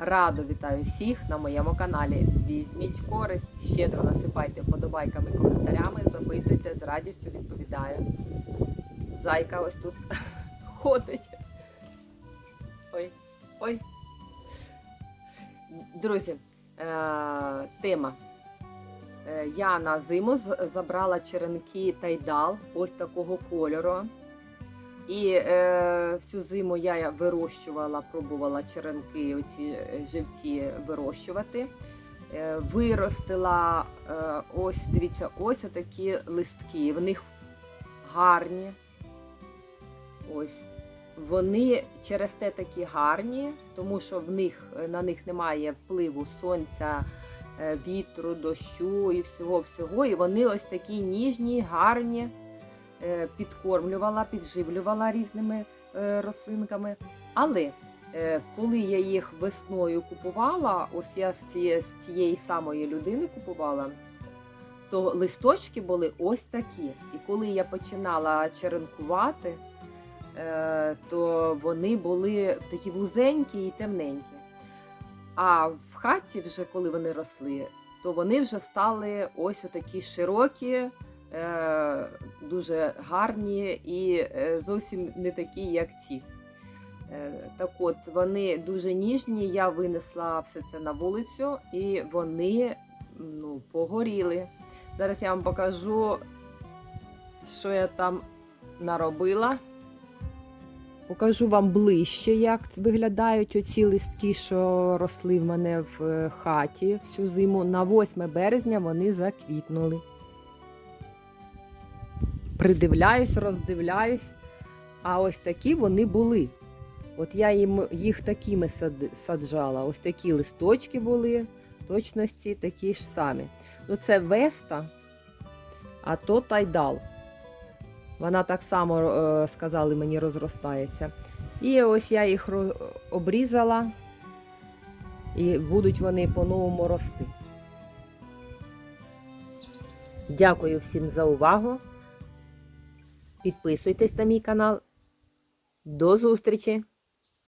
Радо вітаю всіх на моєму каналі. Візьміть користь, щедро насипайте вподобайками, коментарями, запитуйте, з радістю відповідаю. Зайка ось тут ходить. Ой, ой. Друзі, е, тема. Е, Я на зиму забрала черенки тайдал ось такого кольору. І е, всю зиму я вирощувала, пробувала черенки, оці е, живці вирощувати. Е, виростила е, ось, дивіться, ось отакі листки. В них гарні. Ось. Вони через те такі гарні, тому що в них, на них немає впливу сонця, е, вітру, дощу і всього-всього. І вони ось такі ніжні, гарні е, підкормлювала, підживлювала різними е, рослинками. Але е, коли я їх весною купувала, ось я з тієї самої людини купувала, то листочки були ось такі. І коли я починала черенкувати, е, то вони були такі вузенькі і темненькі. А в хаті, вже коли вони росли, то вони вже стали ось такі широкі, е, дуже гарні і е, зовсім не такі, як ці. Е, Так от, вони дуже ніжні. Я винесла все це на вулицю, і вони ну, погоріли. Зараз я вам покажу, що я там наробила. Покажу вам ближче, як виглядають оці листки, що росли в мене в е, хаті всю зиму. На 8 березня вони заквітнули придивляюсь, роздивляюсь. А ось такі вони були. От я їм їх такими сад- саджала. Ось такі листочки були, точності такі ж самі. Ну, це Веста, а то Тайдал. Вона так само, е, сказали мені, розростається. І ось я їх обрізала, і будуть вони по-новому рости. Дякую всім за увагу. Підписуйтесь на мій канал. До зустрічі!